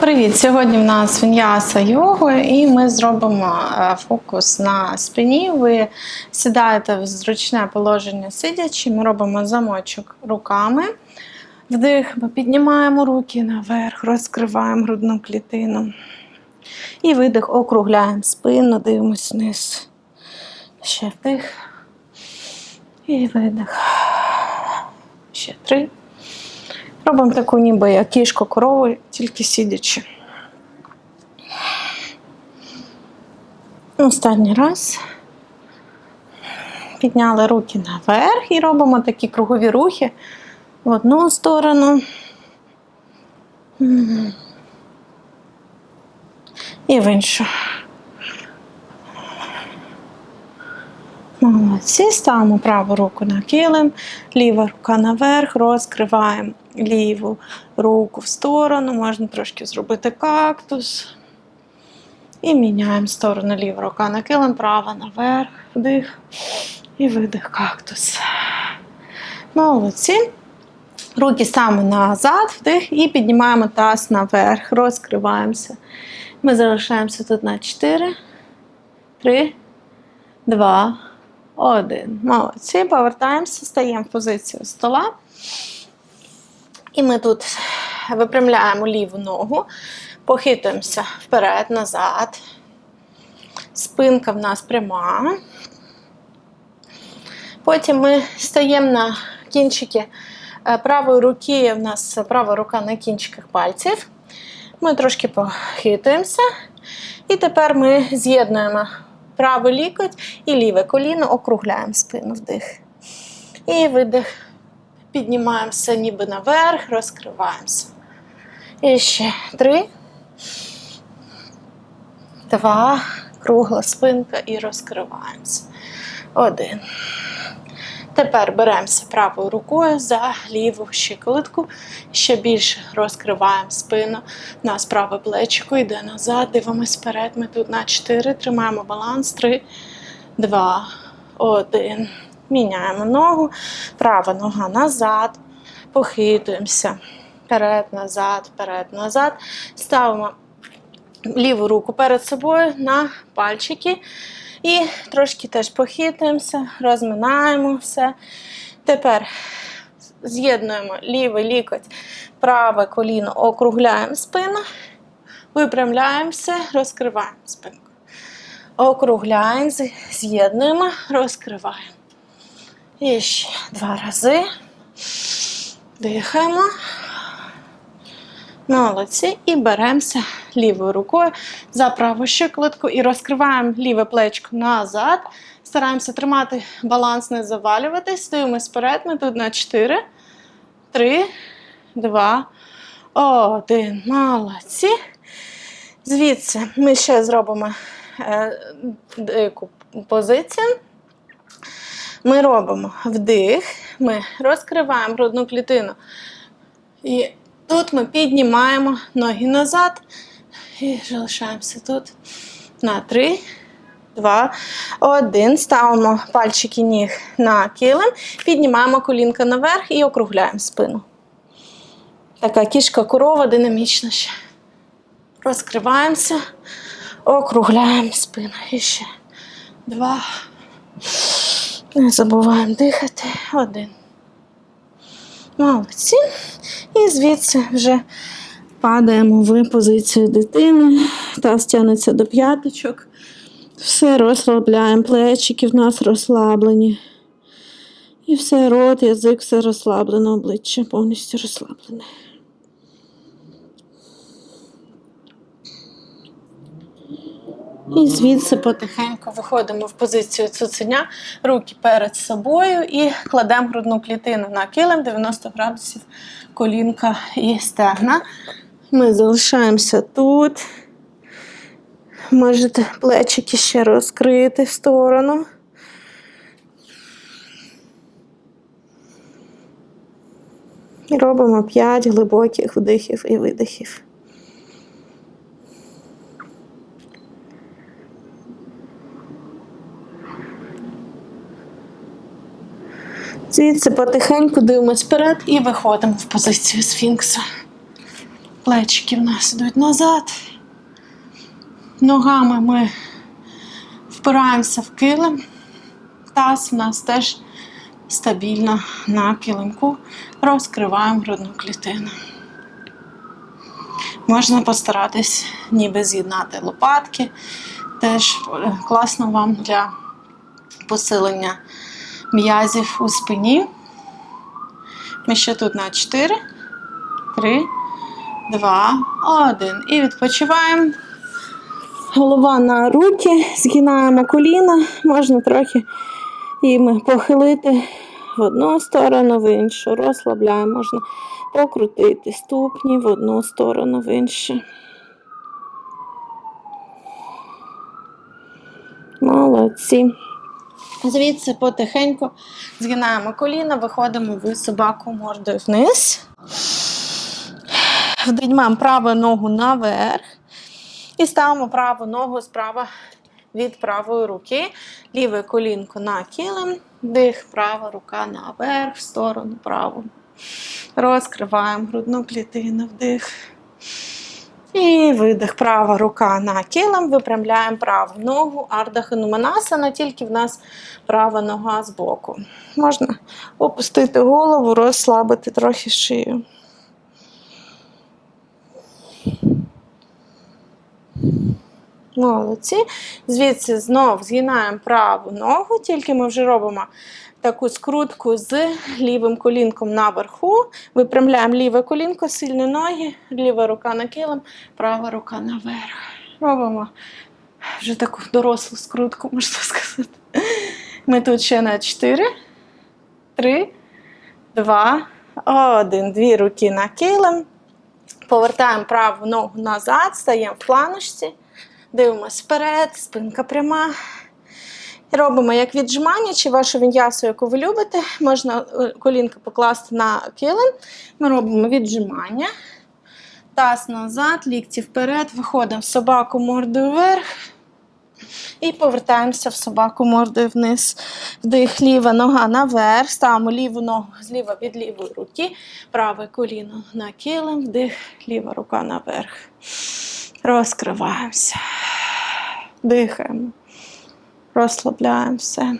Привіт! Сьогодні в нас він'яса йогу, і ми зробимо е, фокус на спині. Ви сідаєте в зручне положення сидячи. Ми робимо замочок руками. Вдих, ми піднімаємо руки наверх, розкриваємо грудну клітину. І видих, округляємо спину, дивимось вниз. Ще вдих. І видих. Ще три. Робимо таку ніби як кішку корову, тільки сидячи. Останній раз. Підняли руки наверх і робимо такі кругові рухи в одну сторону. І в іншу. Молодці, ставимо праву руку на килим, ліва рука наверх, розкриваємо ліву руку в сторону, можна трошки зробити кактус. І міняємо сторону ліва рука на килим, права наверх, вдих і видих кактус. Молодці. Руки ставимо назад, вдих і піднімаємо таз наверх, розкриваємося. Ми залишаємося тут на 4, 3, 2, один. Молодці. Повертаємося, стаємо в позицію стола. І ми тут випрямляємо ліву ногу, похитуємося вперед, назад. Спинка в нас пряма. Потім ми стаємо на кінчики е, правої руки, в нас права рука на кінчиках пальців. Ми трошки похитуємося. І тепер ми з'єднуємо правий лікоть і ліве коліно, округляємо спину вдих. І видих. Піднімаємося ніби наверх, розкриваємося. І ще три, два, кругла спинка і розкриваємося. Один. Тепер беремося правою рукою за ліву щиколотку. Ще більше розкриваємо спину. У нас праве плечико йде назад, дивимось вперед. Ми тут на 4, тримаємо баланс. 3, 2, 1. Міняємо ногу. Права нога назад. Похитуємося. Вперед, назад, вперед, назад. Ставимо ліву руку перед собою на пальчики. І трошки теж похитуємося, розминаємо все. Тепер з'єднуємо лівий лікоть, праве коліно, округляємо спину, випрямляємося, розкриваємо спинку. Округляємо, з'єднуємо, розкриваємо. І ще два рази. Дихаємо. Молодці. І беремося лівою рукою за праву щиколотку і розкриваємо ліве плечко назад. Стараємося тримати баланс, не завалюватись. Дивимось вперед. Ми тут на 4, 3, 2, 1. Молодці. Звідси ми ще зробимо е, дику позицію. Ми робимо вдих, ми розкриваємо грудну клітину. І тут ми піднімаємо ноги назад і залишаємося тут на 3, 2, 1. Ставимо пальчики ніг на килим, піднімаємо колінка наверх і округляємо спину. Така кішка корова динамічна ще. Розкриваємося, округляємо спину. І ще два. Не забуваємо дихати. Один. Молодці. І звідси вже падаємо в позицію дитини. Таз тягнеться до п'яточок. Все розслабляємо. Плечики в нас розслаблені. І все, рот, язик, все розслаблено, обличчя повністю розслаблене. І звідси потихеньку виходимо в позицію цуценя, руки перед собою і кладемо грудну клітину на килим 90 градусів колінка і стегна. Ми залишаємося тут. Можете плечики ще розкрити в сторону. І робимо 5 глибоких вдихів і видихів. Звідси потихеньку дивимось вперед і виходимо в позицію сфінкса. Плечики в нас йдуть назад. Ногами ми впираємося в килим. Таз в нас теж стабільно на килимку. Розкриваємо грудну клітину. Можна постаратись ніби з'єднати лопатки. Теж е, класно вам для посилення м'язів у спині. Ми ще тут на 4, 3, 2, 1. І відпочиваємо. Голова на руки, згинаємо коліна, можна трохи їм похилити в одну сторону, в іншу. Розслабляємо, можна покрутити ступні в одну сторону, в іншу. Молодці. Звідси потихеньку згинаємо коліна, виходимо в собаку мордою вниз. Вдіймаємо праву ногу наверх. І ставимо праву ногу справа від правої руки. Ліве колінко на килим. Дих, права рука наверх, в сторону праву. Розкриваємо грудну клітину, вдих. І видих. Права рука на килим. Випрямляємо праву ногу. Арда Хануманасана, тільки в нас права нога з боку. Можна опустити голову, розслабити трохи шию. Молодці. Звідси знов згинаємо праву ногу, тільки ми вже робимо таку скрутку з лівим колінком наверху. Випрямляємо ліве колінко, сильні ноги, ліва рука на килим, права рука наверх. Робимо вже таку дорослу скрутку, можна сказати. Ми тут ще на 4, 3, 2, 1. Дві руки на килим. Повертаємо праву ногу назад, стаємо в планочці. Дивимось вперед, спинка пряма. Робимо як віджимання чи вашу він'ясу, яку ви любите. Можна е, колінка покласти на килим. Ми робимо віджимання. Таз назад, лікті вперед, виходимо в собаку мордою вверх. І повертаємося в собаку мордою вниз. Вдих, ліва нога наверх. Ставимо ліву ногу зліва від лівої руки. Праве коліно на килим. Вдих, ліва рука наверх. Розкриваємося. Дихаємо. Розслабляємо все.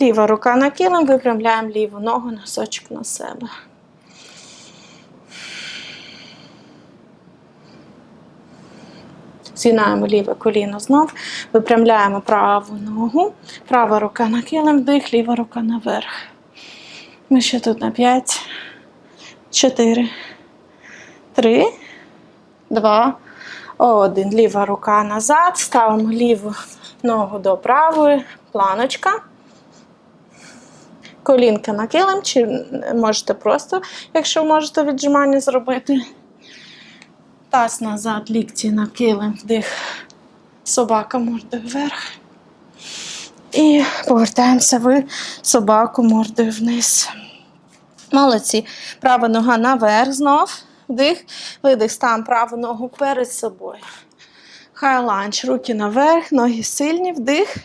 Ліва рука на килим, випрямляємо ліву ногу, носочок на себе. Згинаємо ліве коліно знов, випрямляємо праву ногу, права рука на килим, вдих, ліва рука наверх. Ми ще тут на 5, 4, 3, 2, один. Ліва рука назад. Ставимо ліву ногу до правої, планочка. Колінка на килим, чи можете просто, якщо можете віджимання зробити. Таз назад, лікті на килим, вдих, собака мордою вверх. І повертаємося в собаку мордою вниз. Молодці. Права нога наверх знов. Вдих, видих, ставимо праву ногу перед собою. Хай ланч, руки наверх, ноги сильні, вдих.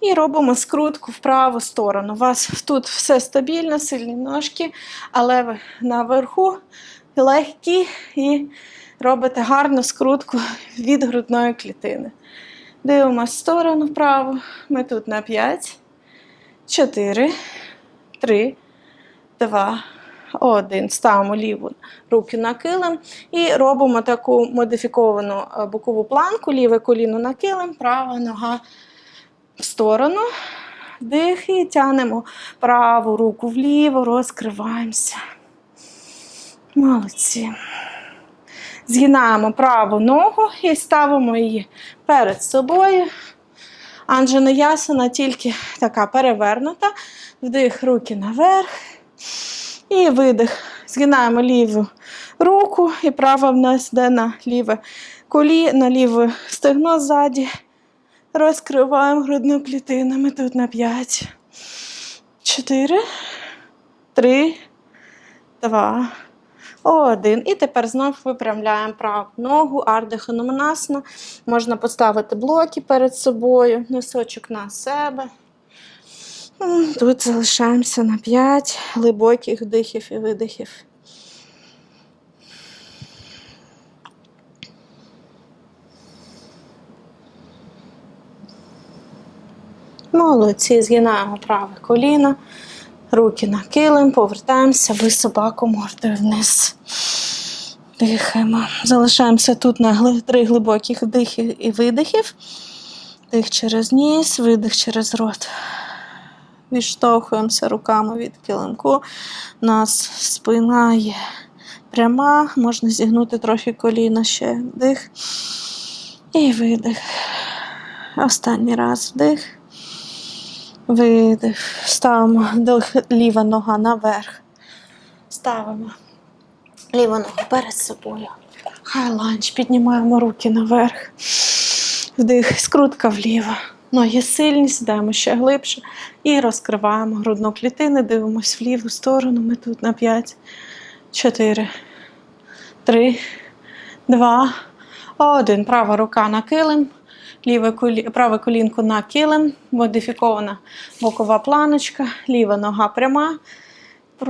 І робимо скрутку в праву сторону. У вас тут все стабільно, сильні ножки, але ви наверху легкі і робите гарну скрутку від грудної клітини. Дивимося в сторону вправо. Ми тут на 5, 4, 3, 2, один. Ставимо ліву руки на килим і робимо таку модифіковану е, бокову планку, ліве коліно на килим, права нога в сторону. Дих і тянемо праву руку вліво, розкриваємося. Молодці. Згинаємо праву ногу і ставимо її перед собою. Анджена ясана тільки така перевернута. Вдих руки наверх. І видих. Згинаємо ліву руку, і права в нас йде на ліве колі, на ліве стегно ззаді. Розкриваємо грудну клітину. Ми тут на 5, 4, 3, 2, 1. І тепер знов випрямляємо праву ногу, ардеханоманасна. Можна поставити блоки перед собою, носочок на себе. Тут залишаємося на 5 глибоких дихів і видихів. Молодці, згинаємо праве коліно, руки на килим, повертаємося, ви собаку мордою вниз. Дихаємо. Залишаємося тут на три глибоких дихів і видихів. Дих через ніс, видих через рот. Відштовхуємося руками від килимку. Нас спина є пряма, можна зігнути трохи коліна ще вдих. І видих. Останній раз вдих. Видих. Ставимо вдих, ліва нога наверх. Ставимо ліву ногу перед собою. Хай ланч. Піднімаємо руки наверх. Вдих, скрутка вліво. Ноги сильні, сідаємо ще глибше і розкриваємо грудну клітину, дивимось в ліву сторону. Ми тут на 5, 4, 3, 2, 1. Права рука на килим, ліве колі... праве колінко на килим, модифікована бокова планочка, ліва нога пряма.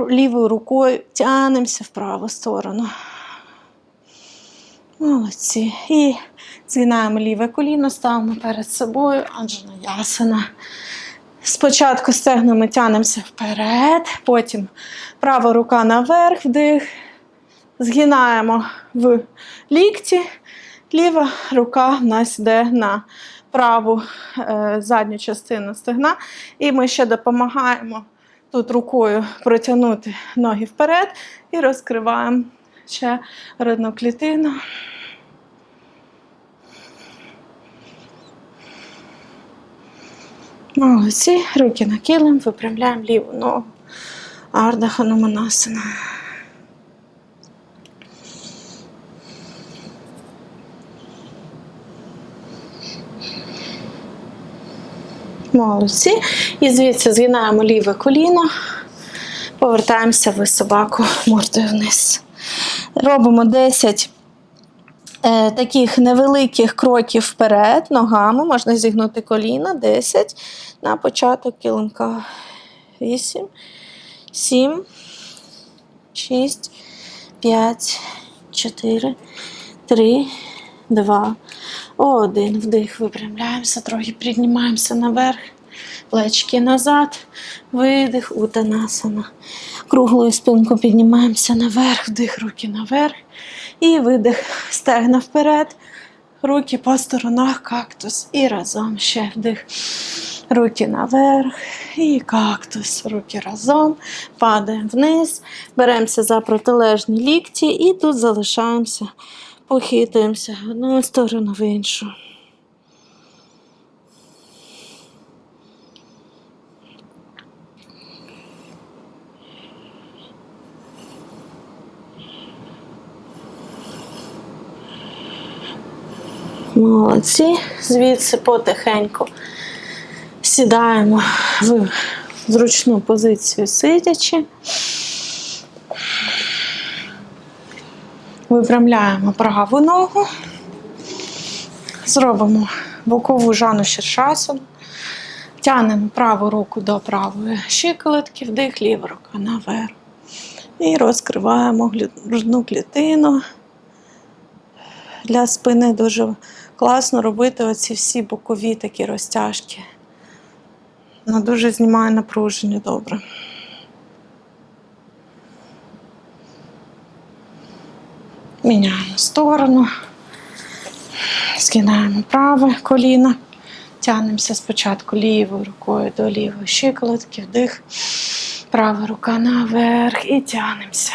Лівою рукою тянемося в праву сторону. Молодці. І згинаємо ліве коліно, ставимо перед собою, аджана ясана. Спочатку стегнами тянемося вперед, потім права рука наверх, вдих. Згинаємо в лікті, ліва рука в нас йде на праву е, задню частину стегна. І ми ще допомагаємо тут рукою протягнути ноги вперед і розкриваємо ще грудну клітину. Молодці, руки на килим, випрямляємо ліву ногу. Арда Хануманасана. Молодці. І звідси згинаємо ліве коліно, повертаємося в собаку мордою вниз. Робимо 10 е, таких невеликих кроків вперед, ногами, можна зігнути коліна, 10 на початок килимка. 8, 7, 6, 5, 4, 3, 2, 1. Вдих, випрямляємося, трохи піднімаємося наверх. Плечки назад, видих, утанасана. Круглою спинку піднімаємося наверх, вдих, руки наверх. І видих, стегна вперед, руки по сторонах, кактус. І разом ще вдих. Руки наверх і кактус. Руки разом. Падаємо вниз, беремося за протилежні лікті і тут залишаємося, похитуємося в одну сторону в іншу. Молодці. Звідси потихеньку сідаємо в зручну позицію сидячи. Випрямляємо праву ногу. Зробимо бокову жану ширшасу. Тянемо праву руку до правої щиколотки, вдих, ліва рука наверх. І розкриваємо грудну клітину. Для спини дуже класно робити оці всі бокові такі розтяжки. Вона дуже знімає напруження добре. Міняємо сторону, згинаємо праве коліно, тягнемося спочатку лівою рукою до лівої щиколотки, вдих, права рука наверх і тягнемося.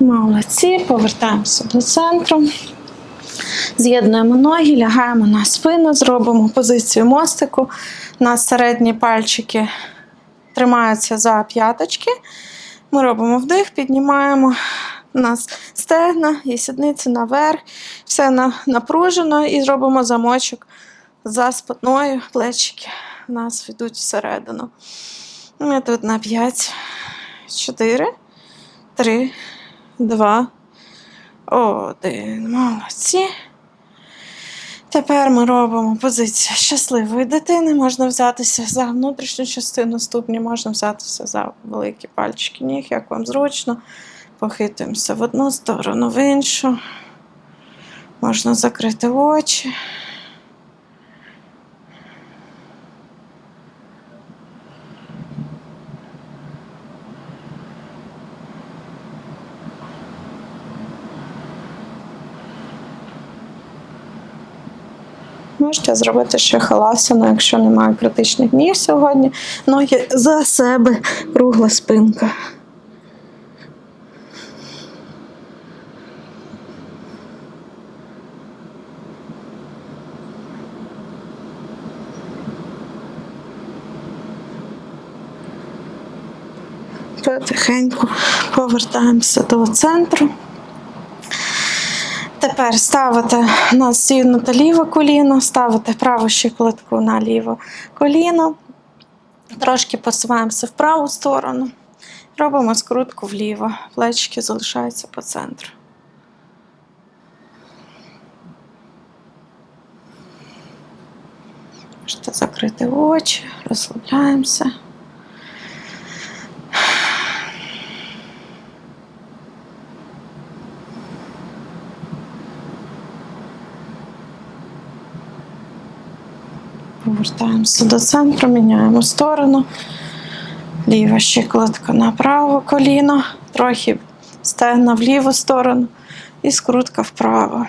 Молодці, повертаємося до центру. З'єднуємо ноги, лягаємо на спину, зробимо позицію мостику. У нас середні пальчики тримаються за п'яточки. Ми робимо вдих, піднімаємо у нас стегна і сідниці наверх. Все напружено і зробимо замочок за спиною. Плечики у нас йдуть всередину. Ми тут на 5, 4, 3, два, один. Молодці. Тепер ми робимо позицію щасливої дитини. Можна взятися за внутрішню частину ступні, можна взятися за великі пальчики ніг, як вам зручно. Похитуємося в одну сторону, в іншу. Можна закрити очі. Можете зробити ще халасану, якщо немає критичних ніг сьогодні. Ноги за себе, кругла спинка. Потихеньку повертаємося до центру. Тепер ставите на зігнуте ліве коліно, ставите праву щиколотку на ліве коліно, трошки посуваємося в праву сторону, робимо скрутку вліво, плечики залишаються по центру. Можете закрити очі, розслабляємося. Повертаємося до центру, міняємо сторону. Ліва щиколотка на праве коліно, трохи стегна в ліву сторону і скрутка вправо.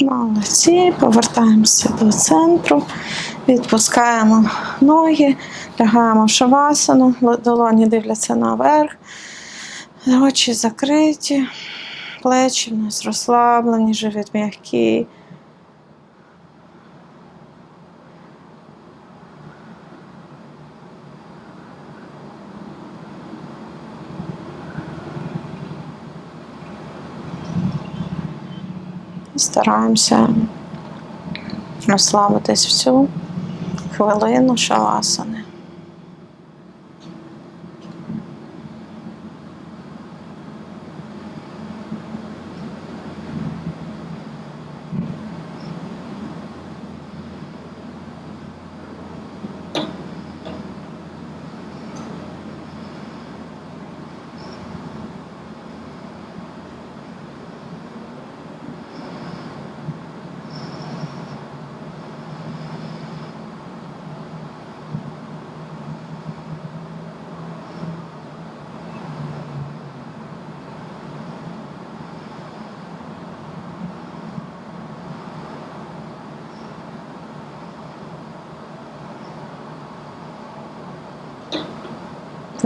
Молодці, повертаємося до центру, відпускаємо ноги, лягаємо в шавасану, долоні дивляться наверх, очі закриті, плечі в нас розслаблені, живіт м'який. Стараємося розслабитись всю хвилину шавасани.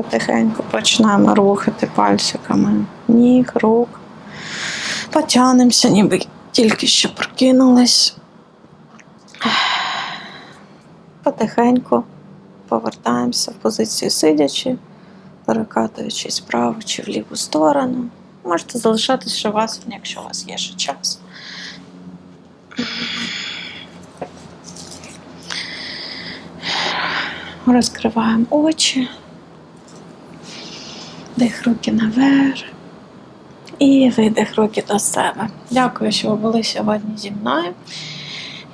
Потихеньку починаємо рухати пальчиками ніг, рук. Потягнемося, ніби тільки що прокинулись. Потихеньку повертаємося в позицію сидячи, перекатуючись вправо чи в ліву сторону. Можете залишатись ще вас, якщо у вас є ще час. Розкриваємо очі. Дих руки наверх. І видих руки до себе. Дякую, що ви були сьогодні зі мною.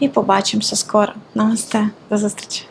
І побачимося скоро. Намасте. До зустрічі.